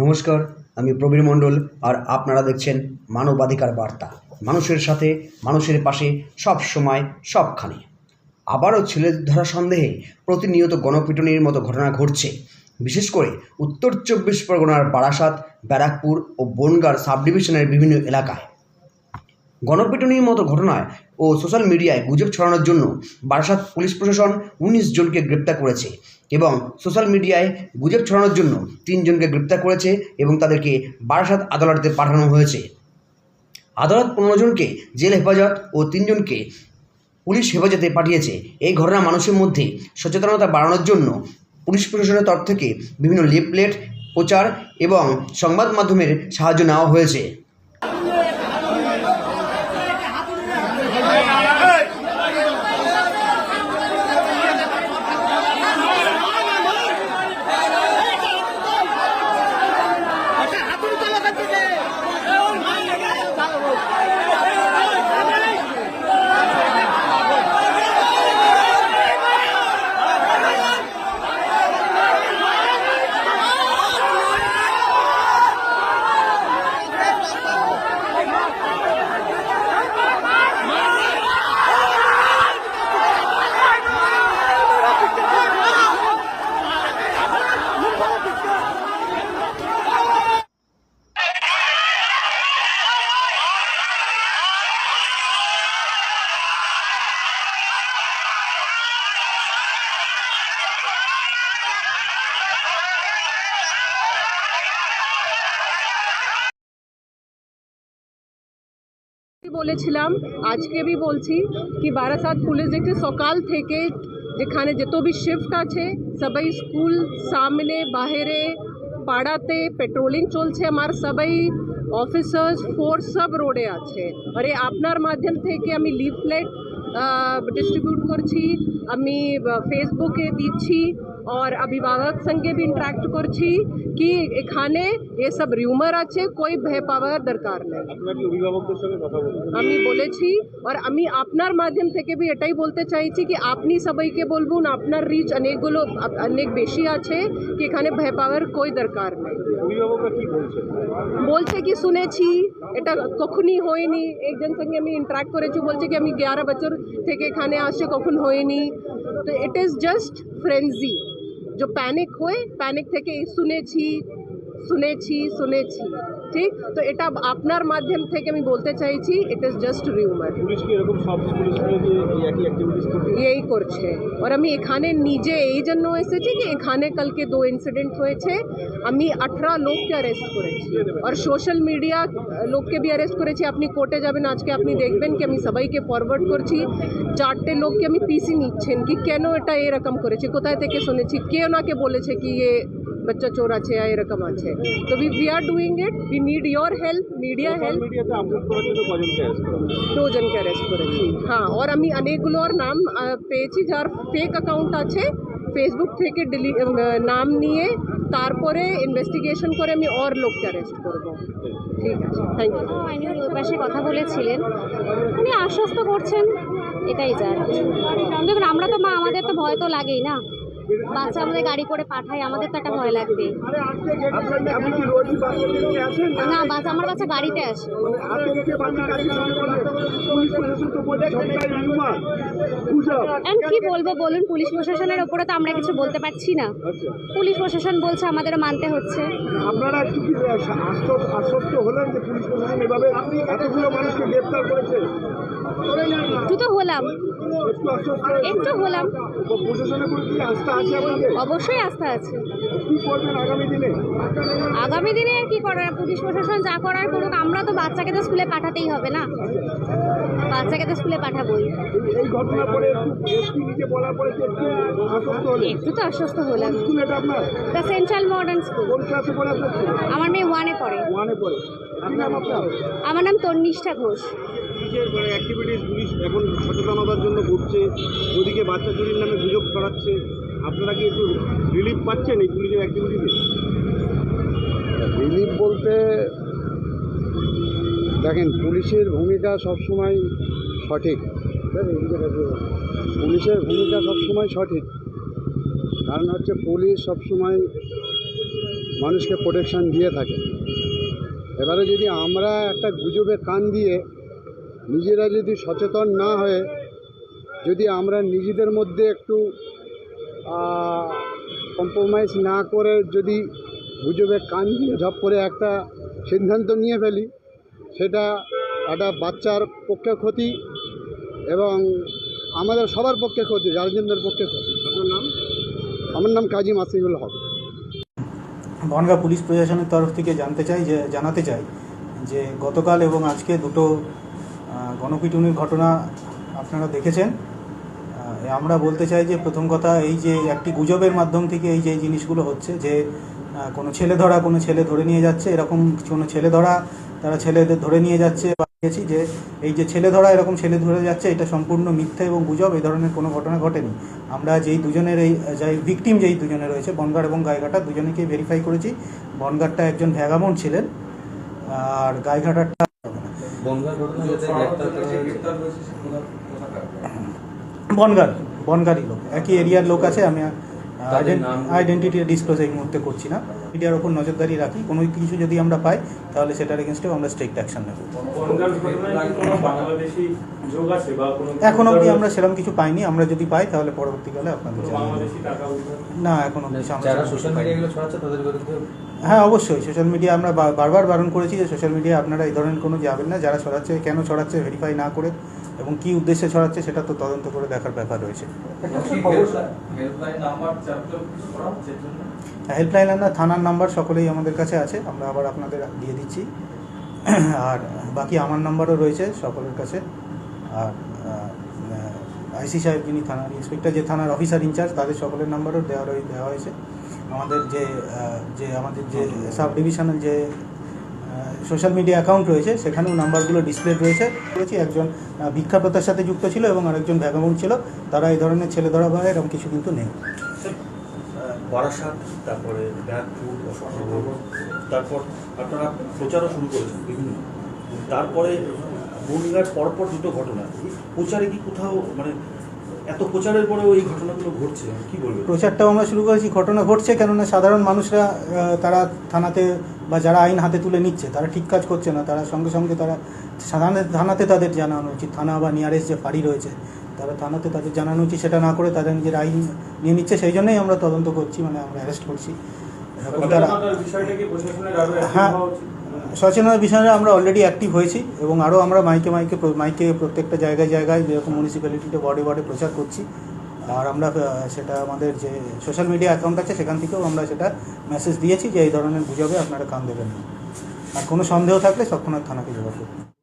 নমস্কার, আমি প্রবীর মণ্ডল আর আপনারা দেখছেন মানবাধিকার বার্তা। মানুষের সাথে, মানুষের পাশে সব সময় সবখানে। আবারও ছেলে ধরা সন্দেহে প্রতিনিয়ত গণপিটনির মতো ঘটনা ঘটছে। বিশেষ করে উত্তর চব্বিশ পরগনার বারাসাত, ব্যারাকপুর ও বনগার সাব ডিভিশনের বিভিন্ন এলাকায়। গণপিটুনির মতো ঘটনায় ও সোশ্যাল মিডিয়ায় গুজব ছড়ানোর জন্য বারাসাত পুলিশ প্রশাসন উনিশ জনকে গ্রেপ্তার করেছে এবং সোশ্যাল মিডিয়ায় গুজব ছড়ানোর জন্য তিনজনকে গ্রেপ্তার করেছে এবং তাদেরকে বারাসাত আদালতে পাঠানো হয়েছে। আদালত পনেরো জনকে জেল হেফাজত ও তিনজনকে পুলিশ হেফাজতে পাঠিয়েছে। এই ঘটনা মানুষের মধ্যে সচেতনতা বাড়ানোর জন্য পুলিশ প্রশাসনের তরফ থেকে বিভিন্ন লিপলেট প্রচার এবং সংবাদ মাধ্যমের সাহায্য নেওয়া হয়েছে। বলেছিলাম, আজকে বি বলছি কি বারাসাত পুলিশ দেখতে সকাল থেকে যেখানে যত বি শিফট আছে, সবাই স্কুল সামনে, বাহিরে, পাড়াতে পেট্রোলিং চলছে। আমার সবাই অফিসার্স ফোর্স সব রোডে আছে। আরে আপনার মাধ্যম থেকে আমি লিফলেট ডিস্ট্রিবিউট করছি, আমি ফেসবুকে দিচ্ছি। और अभिभावक संगे भी इंटरेक्ट করছি কি এখানে এসব রিউমার আছে কই ভয় পাওয়ার দরকার নেই আপনারা কি অভিভাবকদের সঙ্গে কথা বলেছেন আমি বলেছি আর আমি আপনার মাধ্যম থেকে বি এটাই বলতে চাইছি কি আপনি সবাইকে বলবুন আপনার রিচ অনেকগুলো আ- অনেক বেশি আছে কি এখানে ভয় পাওয়ার কই দরকার নেই অভিভাবকরা কি বলছেন বলছে কি শুনেছি এটা কখনই হয়নি একজন সঙ্গে আমি ইন্টারাক্ট করেছি বলছে কি আমি গ্যারো বছর থেকে এখানে আসছে কখন হয়নি তো ইট ইজ জাস্ট ফ্রেন্জি যে প্যানিক হয়ে প্যানিক থেকে শুনেছি শুনেছি শুনেছি ঠিক তো এটা আপনার মাধ্যম থেকে আমি বলতে চাইছি ইট ইজ জাস্ট রিউমার যে এই করছে। আর আমি এখানে নিজে এই জন্য এসেছি কি এখানে কালকে দো ইনসিডেন্ট হয়েছে। আমি আঠারো লোককে অ্যারেস্ট করেছি। আর সোশ্যাল মিডিয়া লোককে বি অ্যারেস্ট করেছি। আপনি কোর্টে যাবেন আজকে আপনি দেখবেন কি আমি সবাইকে ফরওয়ার্ড করছি। চারটে লোককে আমি পিসি নিচ্ছেন কি কেন এটা এরকম করেছে? কোথায় থেকে শুনেছি? কে ওনাকে বলেছে কি এ বাচ্চা চোর আছে এরকম আছে তো we we are doing it we need your help media help মিডিয়াতে আপলোড করার জন্য কজনকে অ্যারেস্ট করা দুজনকে অ্যারেস্ট করেছি হ্যাঁ আর আমি অনেকগুলোর নাম পেয়েছি যার ফেক অ্যাকাউন্ট আছে ফেসবুক থেকে ডিলি নাম নিয়ে তারপরে ইনভেস্টিগেশন করে আমি ওর লোককে অ্যারেস্ট করব ঠিক আছে থ্যাংক ইউ আইনের ওই পাশে কথা বলেছিলেন উনি আশ্বস্ত করছেন। এটাই যা। আর দেখুন আমরা তো মা আমাদের তো ভয় তো লাগেই না। বাচ্চা আমাদের গাড়ি করে পাঠায় আমাদের তো একটা ভয় লাগবে। না বাচ্চা আমার বাচ্চা গাড়িতে আসে। কি বলব বলুন পুলিশ প্রশাসনের ওপরে তো আমরা কিছু বলতে পারছি না। পুলিশ প্রশাসন বলছে আমাদেরও মানতে হচ্ছে। আপনারা একটু আশ্বস্ত আশ্বস্ত হলেন যে পুলিশ প্রশাসন এভাবে এতগুলো মানুষকে গ্রেপ্তার করেছে? একটু তো হলাম। একটু হলাম। প্রশাসনের কি আস্থা অবশ্যই আস্থা আছে। আগামী দিনে? আর কি করার? পুলিশ প্রশাসন যা করার করুক আমরা তো বাচ্চাকে তো স্কুলে পাঠাতেই হবে না? বাচ্চাকে তো স্কুলে পাঠাবোই। এই ঘটনার পরে একটু তো আশ্বস্ত হলাম। স্কুল এটা আপনার? দ্য সেন্ট্রাল মডার্ন স্কুল কোন ক্লাসে পড়ে আপনার ছেলে? আমার মেয়ে ওয়ানে পড়ে। আমার নাম তন্নিষ্ঠা ঘোষ। মানে অ্যাক্টিভিটিস পুলিশ এখন সচেতনতার জন্য ঘুরছে ওদিকে বাচ্চা চুরির নামে গুজব ছড়াচ্ছে। আপনারা কি একটু রিলিফ পাচ্ছেন এই পুলিশের অ্যাক্টিভিটিতে রিলিফ বলতে, দেখেন, পুলিশের ভূমিকা সবসময় সঠিক। পুলিশের ভূমিকা সবসময় সঠিক। কারণ হচ্ছে, পুলিশ সবসময় মানুষকে প্রোটেকশান দিয়ে থাকে। এবারে যদি আমরা একটা গুজবে কান দিয়ে নিজেরা যদি সচেতন না হয়ে যদি আমরা নিজেদের মধ্যে একটু কম্প্রোমাইজ না করে যদি গুজবে কান দিয়ে ঝপ করে একটা সিদ্ধান্ত নিয়ে ফেলি, সেটা একটা বাচ্চার পক্ষে ক্ষতি এবং আমাদের সবার পক্ষে ক্ষতি গার্জেনদের পক্ষে ক্ষতি। আপনার নাম? আমার নাম কাজী মাসিগুল হক। বনগা পুলিশ প্রশাসনের তরফ থেকে জানতে চাই, যে জানাতে চাই যে গতকাল এবং আজকে দুটো গণপিটুনির ঘটনা আপনারা দেখেছেন। আমরা বলতে চাই যে প্রথম কথা এই যে একটি গুজবের মাধ্যম থেকে এই যে জিনিসগুলো হচ্ছে যে কোনো ছেলে ধরা কোনো ছেলে ধরে নিয়ে যাচ্ছে এরকম কোনো ছেলে ধরা তারা ছেলেদের ধরে নিয়ে যাচ্ছে বা দেখেছি যে এই যে ছেলে ধরা এরকম ছেলে ধরে যাচ্ছে এটা সম্পূর্ণ মিথ্যা এবং গুজব এই ধরনের কোনো ঘটনা ঘটেনি। আমরা যেই দুজনের এই যাই ভিকটিম যেই দুজনে রয়েছে বনগার এবং গাইঘাটা দুজনেকেই ভেরিফাই করেছি। বনগারটা একজন ভ্যাগামন্ট ছিলেন আর গাইঘাটারটা বনগার বনগারই লোক। একই এরিয়ার লোক আছে আমি আইডেন্টিটি ডিসক্লোজ এই মুহূর্তে করছি না। মিডিয়ার ওপর নজরদারি রাখি। কোনো কিছু যদি আমরা পাই তাহলে সেটার এগেনস্টেও আমরা স্ট্রিক্ট অ্যাকশন নেব। বনগাঁর ঘটনায় কি কোনো বাংলাদেশি যোগ আছে বা কোনো এখন অবধি আমরা সেরকম কিছু পাইনি। আমরা যদি পাই তাহলে পরবর্তীকালে আপনাদের না এখন আমরা হ্যাঁ অবশ্যই। সোশ্যাল মিডিয়া আমরা বারবার বারণ করেছি যে সোশ্যাল মিডিয়া আপনারা এই ধরনের কোনো যাবেন না। যারা ছড়াচ্ছে কেন ছড়াচ্ছে ভেরিফাই না করে এবং কী উদ্দেশ্যে ছড়াচ্ছে সেটা তো তদন্ত করে দেখার ব্যাপার রয়েছে। হেল্পলাইন নাম্বার থানার নাম্বার সকলেই আমাদের কাছে আছে, আমরা আবার আপনাদের দিয়ে দিচ্ছি। আর বাকি আমার নাম্বারও রয়েছে সকলের কাছে। আর আইসি সাহেব যিনি থানার ইন্সপেক্টর যে থানার অফিসার ইনচার্জ তাদের সকলের নাম্বারও দেওয়া দেওয়া হয়েছে। আমাদের যে যে আমাদের যে সাব ডিভিশনাল যে সোশ্যাল মিডিয়া অ্যাকাউন্ট রয়েছে, সেখানেও নাম্বারগুলো ডিসপ্লে রয়েছে। করেছি একজন ভিক্ষাপ্রতার সাথে যুক্ত ছিল এবং আরেকজন ভ্যাগামুন ছিল। তারা এই ধরনের ছেলে ধরা বা এরকম কিছু কিন্তু নেই। বারাসাত, তারপরে অশোকনগর তারপর আপনারা প্রচারও শুরু করেছেন বিভিন্ন। তারপরে বনগার পরপর দুটো ঘটনা। প্রচারে কি কোথাও মানে এত প্রচারের পরেও এই ঘটনাগুলো ঘটছে? কি বলব প্রচারটাও আমরা শুরু করেছি। ঘটনা ঘটছে কেননা সাধারণ মানুষরা তারা থানাতে বা যারা আইন হাতে তুলে নিচ্ছে, তারা ঠিক কাজ করছে না। তারা সঙ্গে সঙ্গে তারা থানাতে তাদের জানানো উচিত। থানা বা নিয়ারেস্ট যে ফাঁড়ি রয়েছে তারা থানাতে তাদের জানানো উচিত সেটা না করে তাদের নিজের আইন নিয়ে নিচ্ছে সেই জন্যই আমরা তদন্ত করছি মানে আমরা অ্যারেস্ট করছি। হ্যাঁ? সচেতনতার বিষয়ে আমরা অলরেডি অ্যাক্টিভ হয়েছি এবং আরও আমরা মাইকে মাইকে মাইকে প্রত্যেকটা জায়গায় জায়গায় যেরকম মিউনিসিপ্যালিটিতে ওয়ার্ডে ওয়ার্ডে প্রচার করছি। আর আমরা সেটা আমাদের যে সোশ্যাল মিডিয়া অ্যাকাউন্ট আছে সেখান থেকেও আমরা সেটা মেসেজ দিয়েছি যে এই ধরনের গুজবে আপনারা কান দেবেন না। আর কোনো সন্দেহ থাকলে তৎক্ষণাৎ থানাকে যোগাযোগ করুন।